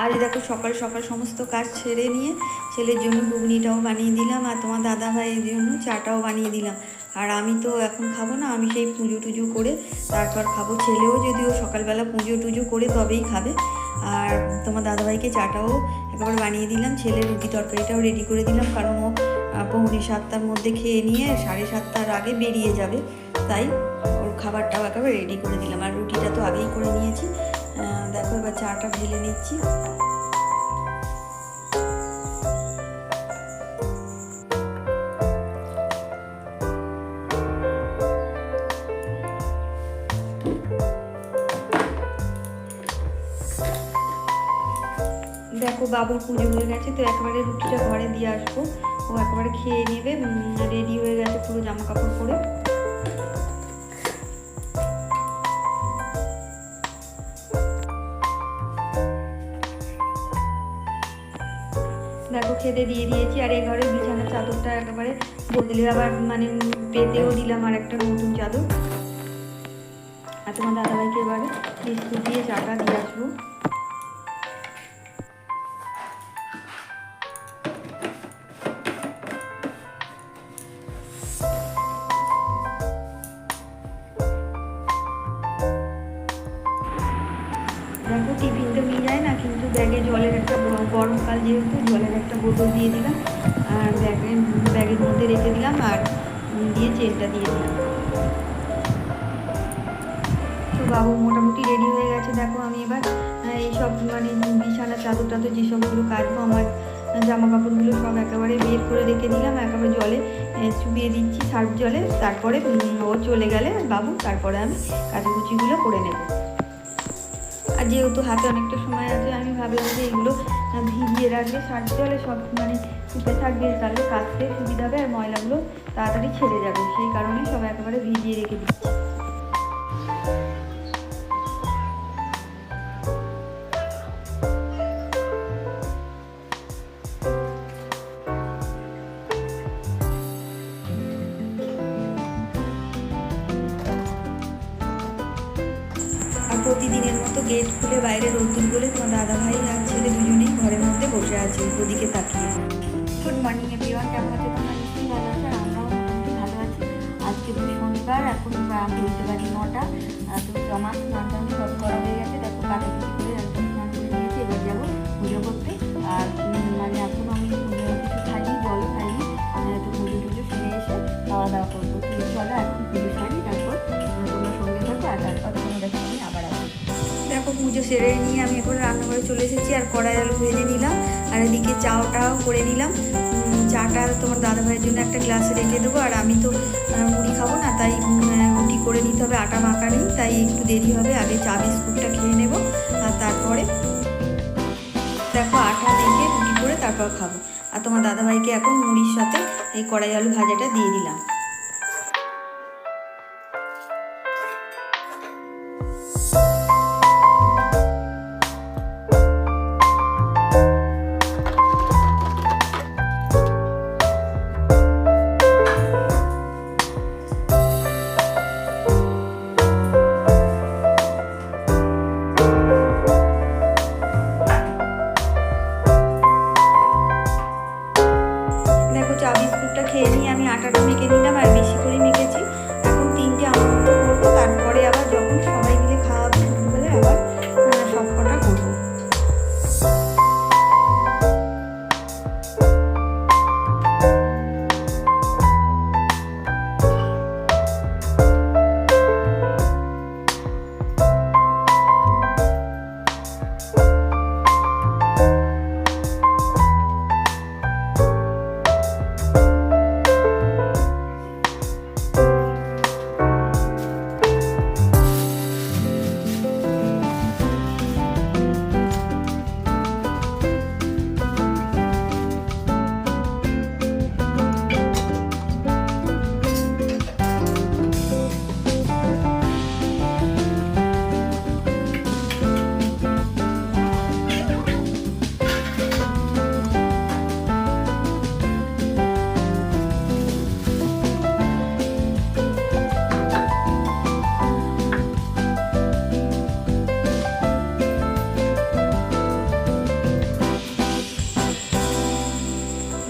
আর দেখো সকাল সকাল সমস্ত কাজ ছেড়ে নিয়ে ছেলের জন্য ঘুগনিটাও বানিয়ে দিলাম আর তোমার দাদা ভাইয়ের জন্য চাটাও বানিয়ে দিলাম। আর আমি তো এখন খাব না, আমি সেই পুজো টুজো করে তারপর খাব ছেলেও যদিও সকালবেলা পুজো টুজো করে তবেই খাবে। আর তোমার দাদাভাইকে চাটাও একবার বানিয়ে দিলাম, ছেলের রুটি তরকারিটাও রেডি করে দিলাম কারণ ও পৌনে সাতটার মধ্যে খেয়ে নিয়ে সাড়ে সাতটার আগে বেরিয়ে যাবে। তাই ওর খাবারটাও একেবারে রেডি করে দিলাম। আর রুটিটা তো আগেই করে নিয়েছি। দেখো, এবার চাটা ঢেলে নিচ্ছি। দেখো, বাবুর পুজো হয়ে গেছে, তো একেবারে রুটিটা ঘরে দিয়ে আসব। ও একেবারে খেয়ে নেবে রেডি হয়ে গেছে পুরো জামা কাপড় পরে। দেখো খেতে দিয়ে দিয়েছি আর এই ঘরে বিছানার চাদরটা একেবারে বদলে আবার মানে পেতেও দিলাম আর একটা নতুন চাদর। আর তোমার দাদাভাইকে এবারে বিস্কুট দিয়ে চাটা দিয়ে আসব। দেখো টিফিন তো নিয়ে যায় না, কিন্তু ব্যাগে জলের একটা গরমকাল যেহেতু বোতল দিয়ে দিলাম আর ব্যাগে ব্যাগের মধ্যে রেখে দিলাম আর দিয়ে চেনটা দিয়ে দিলাম। তো বাবু মোটামুটি রেডি হয়ে গেছে। দেখো আমি এবার এইসব মানে বিছানা, চাদর টাদর যেসবগুলো কাচবো, আমার জামা কাপড়গুলো সব একেবারে বের করে রেখে দিলাম, একেবারে জলে চুবিয়ে দিচ্ছি সার্ফ জলে। তারপরে ও চলে গেলে বাবু, তারপরে আমি কাচাকুচিগুলো করে নেব। আর যেহেতু হাতে অনেকটা আছে, আমি ভাবলাম যে এগুলো ভিজিয়ে রাখলে সারতে জলে সব মানে শুকে থাকবে, তাহলে কাটতে সুবিধা হবে আর ময়লাগুলো তাড়াতাড়ি ছেড়ে যাবে। সেই কারণেই সব একেবারে ভিজিয়ে রেখে দিচ্ছি। প্রতিদিনের মতো গেট খুলে বাইরে রোদ্দুর বলে তোমার দাদা ভাই আর ছেলে দুজনেই ঘরের মধ্যে বসে আছে, ওদিকে তাকিয়ে। গুড মর্নিং এভরিওয়ান কেমন আছে তোমরা? নিশ্চয়ই ভালো আছে আর আমরাও মোটামুটি ভালো আছি। আজকে তো শনিবার, এখন আমি বলতে পারি নটা। তো জমা স্নান সব করা হয়ে গেছে। দেখো কাটাকুটি করে একদম স্নান করে নিয়েছি, এবার যাব পুজো করতে। আর মানে এখন পুজো সেরে নিয়ে আমি এখন রান্নাঘরে চলে এসেছি আর কড়াই আলু ভেজে নিলাম আর এদিকে চাটাও করে নিলাম। চাটা তোমার দাদা ভাইয়ের জন্য একটা গ্লাসে রেখে দেবো আর আমি তো মুড়ি খাব না, তাই রুটি করে নিতে হবে, আটা মাখা নেই, তাই একটু দেরি হবে, আগে চা বিস্কুটটা খেয়ে নেব আর তারপরে দেখো আটা মেখে রুটি করে তারপর খাব। আর তোমার দাদাভাইকে এখন মুড়ির সাথে এই কড়াই আলু ভাজাটা দিয়ে দিলাম।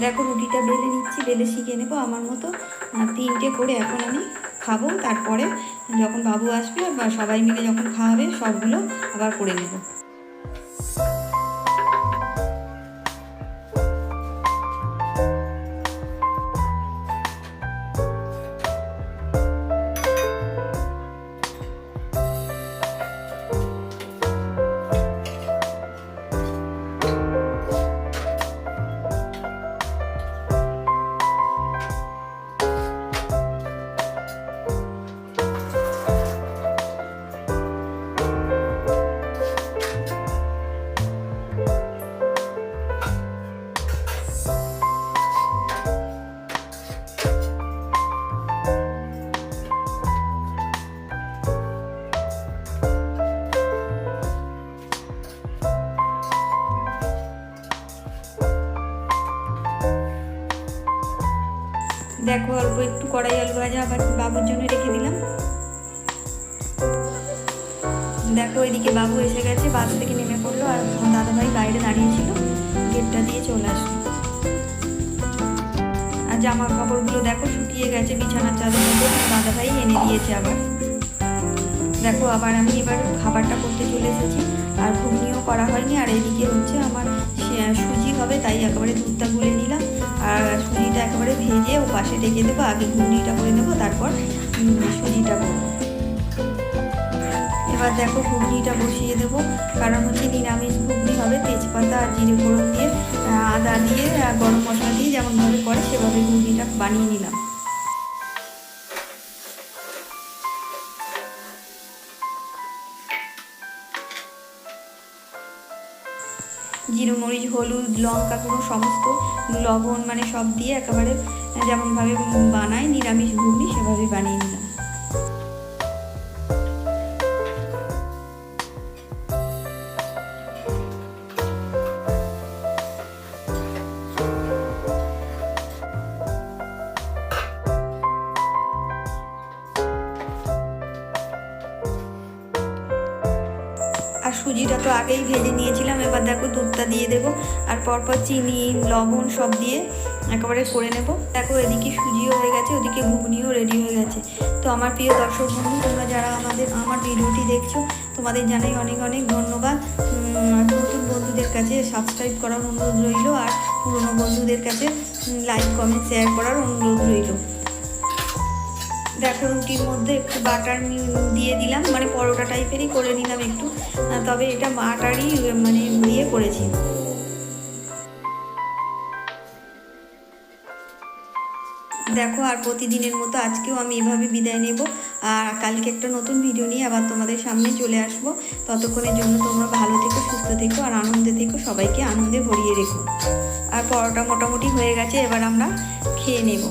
দেখো রুটিটা বেলে নিচ্ছি, বেলে শিখে নেব আমার মতো। তিনটে করে এখন আমি খাব, তারপরে যখন বাবু আসবে বা সবাই মিলে যখন খাওয়াবে সবগুলো আবার করে নেব। দেখো অল্প একটু কড়াই আলু ভাজা, আবার বাবুর জন্য রেখে দিলাম। দেখো এদিকে বাবু এসে গেছে, বাস থেকে নেমে পড়ল, আর দাদাভাই বাইরে দাঁড়িয়েছিল, গেটটা দিয়ে চলে আসলো। আর জামা কাপড়গুলো দেখো শুকিয়ে গেছে, বিছানার চাদর দাদাভাই এনে দিয়েছে আবার। দেখো আবার আমি এবার খাবারটা করতে চলে এসেছি, আর ঘুগনিও করা হয়নি, আর এদিকে হচ্ছে আমার সুজি হবে, তাই একেবারে দুধটা গুলে নিলাম, আর একেবারে ভেজে ও পাশে রেখে দেবো, আগে ঘুগনিটা করে নেব, তারপর সুজিটা করব। এবার দেখো ঘুগনিটা বসিয়ে দেবো, কারণ হচ্ছে নিরামিষ ঘুগনি হবে, তেজপাতা আর জিরে ফোড়ন দিয়ে আদা দিয়ে গরম মশলা দিয়ে যেমনভাবে করে, সেভাবে ঘুগনিটা বানিয়ে নিলাম। জিরে মরিচ হলুদ, লঙ্কা গুঁড়ো সমস্ত লবণ মানে সব দিয়ে একেবারে যেমনভাবে বানায়, নিরামিষ ঘুগনি সেভাবে বানিয়ে নিলাম। সুজিটা তো আগেই ভেজে নিয়েছিলাম, এবার দেখো দুধটা দিয়ে দেবো, আর পরপর চিনি, লবণ সব দিয়ে একেবারে করে নেব। দেখো এদিকে সুজিও হয়ে গেছে, ওদিকে ঘুগনিও রেডি হয়ে গেছে। তো আমার প্রিয় দর্শক বন্ধু, তোমরা যারা আমাদের, আমার ভিডিওটি দেখছ, তোমাদের জানাই অনেক অনেক ধন্যবাদ। নতুন বন্ধুদের কাছে সাবস্ক্রাইব করার অনুরোধ রইল, আর পুরনো বন্ধুদের কাছে লাইক কমেন্ট শেয়ার করার অনুরোধ রইল। দেখো রুটির মধ্যে একটু বাটার দিয়ে দিলাম মানে পরোটা টাইপেরই করে নিলাম একটু। তবে এটা বাটারই মানে দিয়ে করেছি। দেখো আর প্রতিদিনের মতো আজকেও আমি এভাবে বিদায় নেব। আর কালকে একটা নতুন ভিডিও নিয়ে আবার তোমাদের সামনে চলে আসব। ততক্ষণের জন্য তোমরা ভালো থেকো, সুস্থ থেকো আর আনন্দে থেকো, সবাইকে আনন্দে ভরিয়ে রেখো। আর পরোটা মোটামুটি হয়ে গেছে, এবার আমরা খেয়ে নেব।